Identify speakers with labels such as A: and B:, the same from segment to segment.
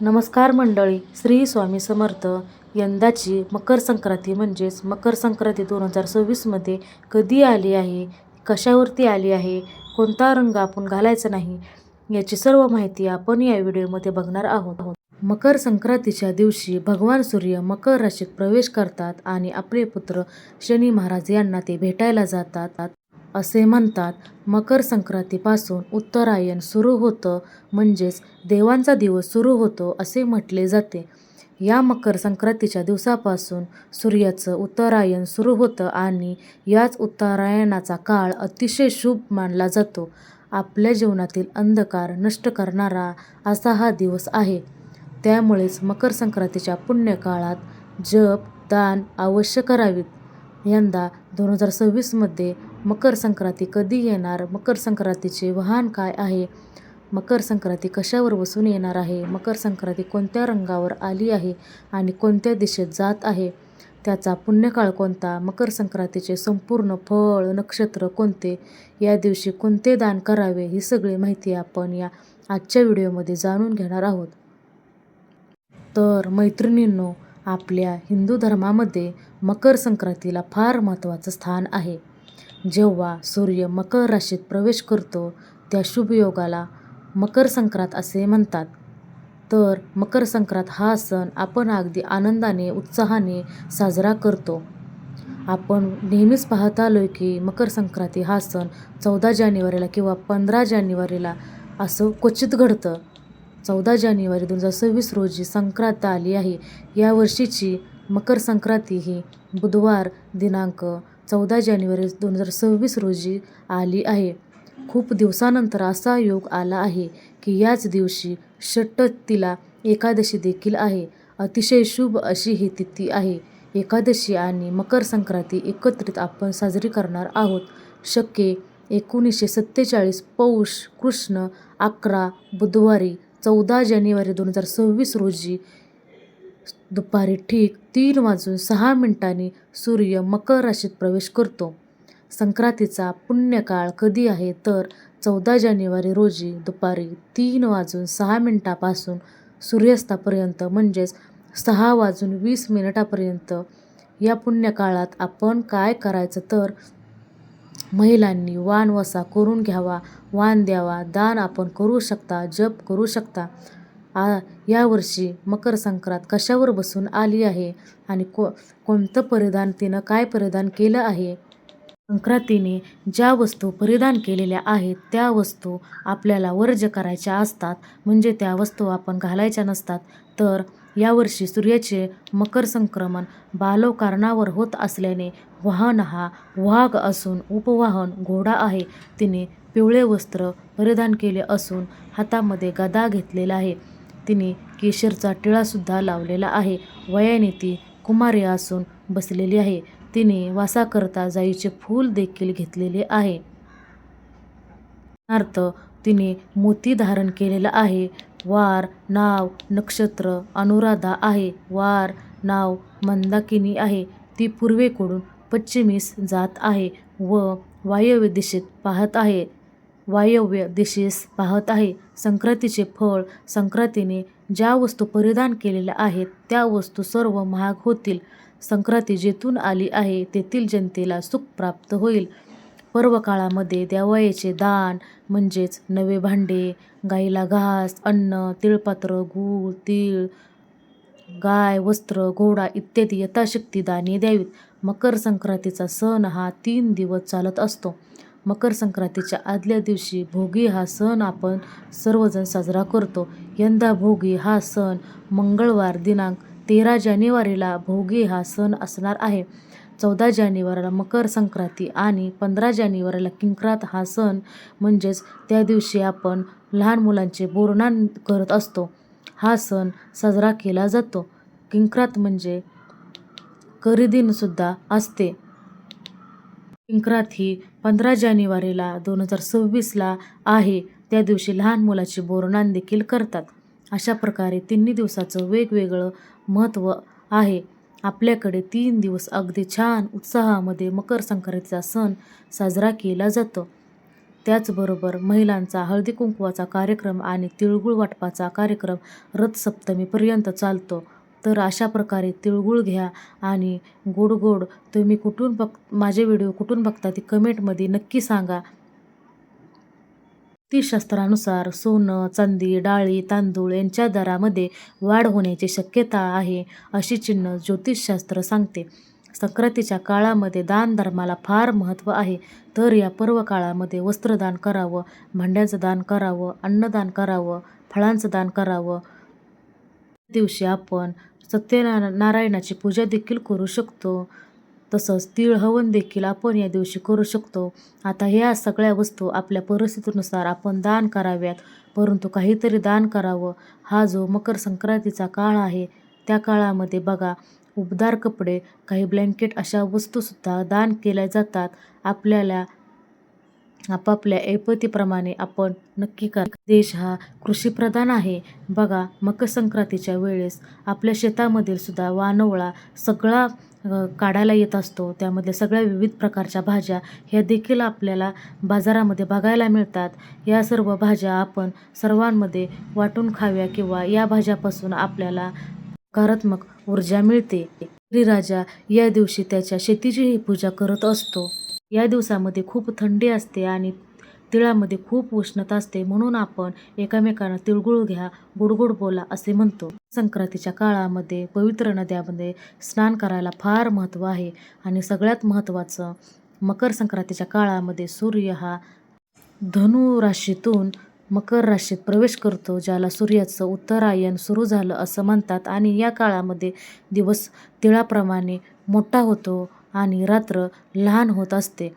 A: नमस्कार मंडळी श्री स्वामी समर्थ. यंदाची मकर संक्रांती म्हणजेच मकर संक्रांती दोन हजार सव्वीसमध्ये कधी आली आहे? कशावरती आली आहे? कोणता रंग आपण घालायचा नाही? याची सर्व माहिती आपण या व्हिडिओमध्ये बघणार आहोत. मकर संक्रांतीच्या दिवशी भगवान सूर्य मकर राशीत प्रवेश करतात आणि आपले पुत्र शनी महाराज यांना ते भेटायला जातात. असे म्हणतात. मकर संक्रांतीपासून उत्तरायण सुरू होतं म्हणजेच देवांचा दिवस सुरू होतो असे म्हटले जाते. या मकर संक्रांतीच्या दिवसापासून सूर्याचं उत्तरायण सुरू होतं आणि याच उत्तरायणाचा काळ अतिशय शुभ मानला जातो. आपल्या जीवनातील अंधकार नष्ट करणारा असा हा दिवस आहे. त्यामुळेच मकर संक्रांतीच्या पुण्यकाळात जप दान अवश्य करावीत. यंदा दोन हजार सव्वीसमध्ये मकर संक्रांती कधी येणार? मकर संक्रांतीचे वाहन काय आहे? मकर संक्रांती कशावर बसून येणार आहे? मकर संक्रांती कोणत्या रंगावर आली आहे आणि कोणत्या दिशेत जात आहे? त्याचा पुण्यकाळ कोणता? मकर संक्रांतीचे संपूर्ण फळ नक्षत्र कोणते? या दिवशी कोणते दान करावे? ही सगळी माहिती आपण या आजच्या व्हिडिओमध्ये जाणून घेणार आहोत. तर मैत्रिणींनो आपल्या हिंदू धर्मामध्ये मकर संक्रांतीला फार महत्त्वाचं स्थान आहे. जेव्हा सूर्य मकर राशीत प्रवेश करतो त्या शुभयोगाला मकर संक्रांत असे म्हणतात. तर मकर संक्रांत हा सण आपण अगदी आनंदाने उत्साहाने साजरा करतो. आपण नेहमीच पाहत आलो आहे की मकर संक्रांती हा सण चौदा जानेवारीला किंवा पंधरा जानेवारीला असं क्वचित घडतं. चौदा जानेवारी दोन हजार सव्वीस रोजी संक्रांत आली आहे. या वर्षीची मकर संक्रांती ही बुधवार दिनांक चौदा जानेवारी दोन हजार सव्वीस रोजी आली आहे. खूप दिवसानंतर असा योग आला आहे की याच दिवशी षट्टतीला एकादशी देखील आहे. अतिशय शुभ अशी ही तिथी आहे. एकादशी आणि मकर संक्रांती एकत्रित आपण साजरी करणार आहोत. शक्य एकोणीसशे सत्तेचाळीस पौष कृष्ण अकरा बुधवारी चौदा जानेवारी दोन हजार सव्वीस रोजी दुपारी ठीक तीन वाजून सहा मिनिटांनी सूर्य मकर राशीत प्रवेश करतो. संक्रांतीचा पुण्यकाळ कधी आहे? तर चौदा जानेवारी रोजी दुपारी तीन वाजून सहा मिनिटापासून सूर्यास्तापर्यंत म्हणजेच सहा वाजून वीस मिनिटापर्यंत या पुण्यकाळात आपण काय करायचं? तर महिलांनी वाण वसा करून घ्यावा वाण द्यावा दान आपण करू शकता जप करू शकता. आ यावर्षी मकर संक्रांत कशावर बसून आली आहे आणि को कोणतं परिधान तिनं काय परिधान केलं आहे? संक्रांतीने ज्या वस्तू परिधान केलेल्या आहेत त्या वस्तू आपल्याला वर्ज करायच्या असतात. म्हणजे त्या वस्तू आपण घालायच्या नसतात. तर यावर्षी सूर्याचे मकर संक्रमण बालोकारणावर होत असल्याने वाहन हा वाघ असून उपवाहन घोडा आहे. तिने पिवळे वस्त्र परिधान केले असून हातामध्ये गदा घेतलेला आहे. तिने केशरचा टिळासुद्धा लावलेला आहे. वयाने ती कुमारी असून बसलेली आहे. तिने वासाकरता जाईचे फूल देखील घेतलेले आहे. अर्थ तिने मोती धारण केलेला आहे. वार नाव नक्षत्र अनुराधा आहे. वार नाव मंदाकिनी आहे. ती पूर्वेकडून पश्चिमेस जात आहे व वायव्य दिशेत पाहत आहे. वायव्य दिशेस पाहत आहे. संक्रांतीचे फळ संक्रांतीने ज्या वस्तू परिधान केलेल्या आहेत त्या वस्तू सर्व महाग होतील. संक्रांती जेथून आली आहे तेथील जनतेला सुख प्राप्त होईल. पर्व काळामध्ये दान म्हणजेच नवे भांडे गाईला घास अन्न तिळपात्र गूळ तीळ गाय वस्त्र घोडा इत्यादी यथाशक्ती दाने द्यावीत. मकर संक्रांतीचा सण हा तीन दिवस चालत असतो. मकर संक्रांतीच्या आदल्या दिवशी भोगी हा सण आपण सर्वजण साजरा करतो. यंदा भोगी हा सण मंगळवार दिनांक तेरा जानेवारीला भोगी हा सण असणार आहे. चौदा जानेवारीला मकर संक्रांती आणि पंधरा जानेवारीला किंक्रात हा सण म्हणजेच त्या दिवशी आपण लहान मुलांचे बोरणान करत असतो. हा सण साजरा केला जातो. किंक्रात म्हणजे करीदिनसुद्धा असते. किंक्रात ही पंधरा जानेवारीला दोन हजार सव्वीसला आहे. त्या दिवशी लहान मुलाची बोरणान देखील करतात. अशा प्रकारे तिन्ही दिवसाचं वेगवेगळं महत्त्व आहे. आपल्याकडे तीन दिवस अगदी छान उत्साहामध्ये मकर संक्रांतीचा सण साजरा केला जातो. त्याचबरोबर महिलांचा हळदी कुंकवाचा कार्यक्रम आणि तिळगुळ वाटपाचा कार्यक्रम रथसप्तमीपर्यंत चालतो. तर अशा प्रकारे तिळगुळ घ्या आणि गोड गोड तुम्ही कुठून बघ माझे व्हिडिओ कुठून बघता ती कमेंटमध्ये नक्की सांगा. ज्योतिषशास्त्रानुसार सोनं चांदी डाळी तांदूळ यांच्या दरामध्ये वाढ होण्याची शक्यता आहे अशी चिन्ह ज्योतिषशास्त्र सांगते. संक्रांतीच्या काळामध्ये दान धर्माला फार महत्त्व आहे तर या पर्व काळामध्ये वस्त्रदान करावं भांड्याचं दान करावं अन्नदान करावं फळांचं दान करावं. दिवशी आपण सत्यनारायणाची नारायणाची पूजा देखील करू शकतो. तसंच तीळ हवन देखील आपण या दिवशी करू शकतो. आता ह्या सगळ्या वस्तू आपल्या परिस्थितीनुसार आपण दान कराव्यात. परंतु काहीतरी दान करावं. हा जो मकर संक्रांतीचा काळ आहे त्या काळामध्ये बघा उबदार कपडे काही ब्लँकेट अशा वस्तूसुद्धा दान केल्या जातात. आपल्याला आपापल्या ऐपतीप्रमाणे आपण नक्की करा. देश हा कृषीप्रधान आहे. बघा मकर संक्रांतीच्या वेळेस आपल्या शेतामधील सुद्धा वानवळा सगळा काढायला येत असतो. त्यामधल्या सगळ्या विविध प्रकारच्या भाज्या ह्या देखील आपल्याला बाजारामध्ये बघायला मिळतात. या सर्व भाज्या आपण सर्वांमध्ये वाटून खाव्या किंवा या भाज्यापासून आपल्याला सकारात्मक ऊर्जा मिळते. श्रीराजा या दिवशी त्याच्या शेतीचीही पूजा करत असतो. या दिवसामध्ये खूप थंडी असते आणि तिळामध्ये खूप उष्णता असते म्हणून आपण एकामेकांना तिळगुळ घ्या गोडगोड बोला असे म्हणतो. संक्रांतीच्या काळामध्ये पवित्र नद्यामध्ये स्नान करायला फार महत्त्व आहे आणि सगळ्यात महत्त्वाचं मकर संक्रांतीच्या काळामध्ये सूर्य हा धनु राशीतून मकर राशीत प्रवेश करतो ज्याला सूर्याचं उत्तरायण सुरू झालं असं म्हणतात आणि या काळामध्ये दिवस तिळाप्रमाणे मोठा होतो आणि रात्र लहान होत असते.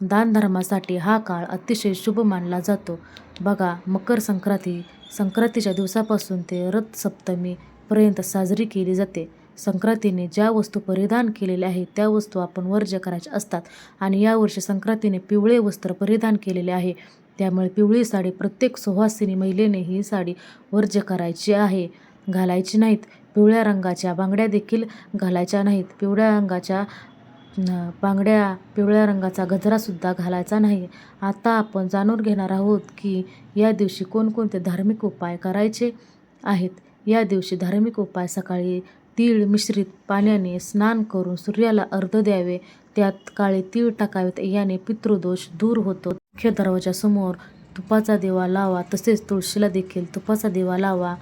A: दानधर्मासाठी हा काळ अतिशय शुभ मानला जातो. बघा मकर संक्रांती संक्रांतीच्या दिवसापासून ते रथ सप्तमीपर्यंत साजरी केली जाते. संक्रांतीने ज्या वस्तू परिधान केलेल्या आहेत त्या वस्तू आपण वर्ज्य करायच्या असतात आणि यावर्षी संक्रांतीने पिवळे वस्त्र परिधान केलेले आहे. त्यामुळे पिवळी साडी प्रत्येक सुहासिनी महिलेने ही साडी वर्ज्य करायची आहे. घालायची नाहीत पिवळ्या रंगाच्या बांगड्या देखील घालायच्या नाहीत. पिवळ्या रंगाच्या बांगड्या पिवळ्या रंगाचा गजरासुद्धा घालायचा नाही. आता आपण जाणून घेणार आहोत की या दिवशी कोणकोणते धार्मिक उपाय करायचे आहेत. या दिवशी धार्मिक उपाय सकाळी तीळ मिश्रित पाण्याने स्नान करून सूर्याला अर्ध द्यावे. त्यात काळे तीळ टाकावेत याने पितृदोष दूर होतो. मुख्य दरवाजासमोर तुपाचा दिवा लावा तसेच तुळशीला देखील तुपाचा दिवा लावा.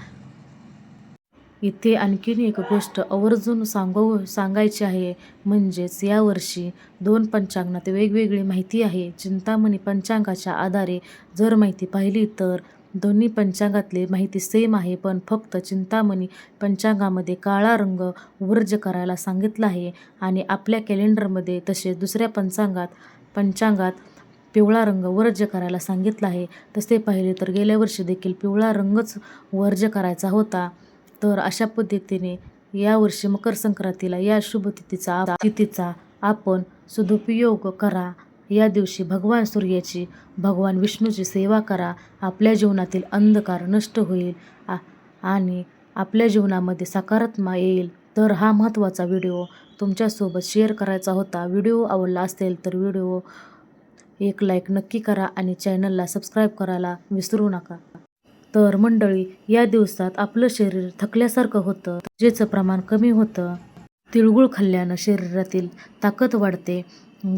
A: इथे आणखीन एक गोष्ट आवर्जून सांगू सांगायची आहे. म्हणजेच यावर्षी दोन पंचांगात वेगवेगळी माहिती आहे. चिंतामणी पंचांगाच्या आधारे जर माहिती पाहिली तर दोन्ही पंचांगातली माहिती सेम आहे. पण फक्त चिंतामणी पंचांगामध्ये काळा रंग वर्ज्य करायला सांगितला आहे आणि आपल्या कॅलेंडरमध्ये तसे दुसऱ्या पंचांगात पंचांगात पिवळा रंग वर्ज्य करायला सांगितला आहे. तसे पाहिले तर गेल्या वर्षी देखील पिवळा रंगच वर्ज्य करायचा होता. तर अशा पद्धतीने यावर्षी मकर संक्रांतीला या शुभ तिथीचा तिथीचा आपण सदुपयोग करा. या दिवशी भगवान सूर्याची भगवान विष्णूची सेवा करा. आपल्या जीवनातील अंधकार नष्ट होईल. आ- आणि आपल्या जीवनामध्ये सकारात्मक येईल. तर हा महत्त्वाचा व्हिडिओ तुमच्यासोबत शेअर करायचा होता. व्हिडिओ आवडला असेल तर व्हिडिओ एक लाईक नक्की करा आणि चॅनलला सबस्क्राईब करायला विसरू नका. तर मंडळी या दिवसात आपलं शरीर थकल्यासारखं होतं जेचं प्रमाण कमी होतं. तिळगुळ खाल्ल्यानं शरीरातील ताकद वाढते.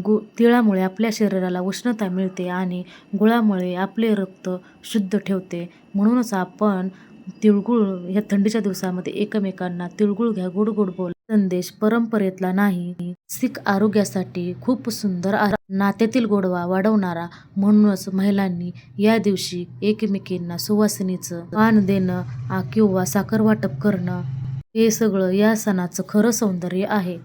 A: गु तिळामुळे आपल्या शरीराला उष्णता मिळते आणि गुळामुळे आपले रक्त शुद्ध ठेवते. म्हणूनच आपण तिळगुळ ह्या थंडीच्या दिवसामध्ये एकमेकांना तिळगुळ घ्या गोड गोड बोल. संदेश परंपरेतला नाही. सिख आरोग्यासाठी खूप सुंदर आहार नात्यातील गोडवा वाढवणारा म्हणूनच महिलांनी या दिवशी एकमेकींना सुवासिनीचं पान देणं किंवा साखर वाटप करणं हे सगळं या सणाचं खरं सौंदर्य आहे.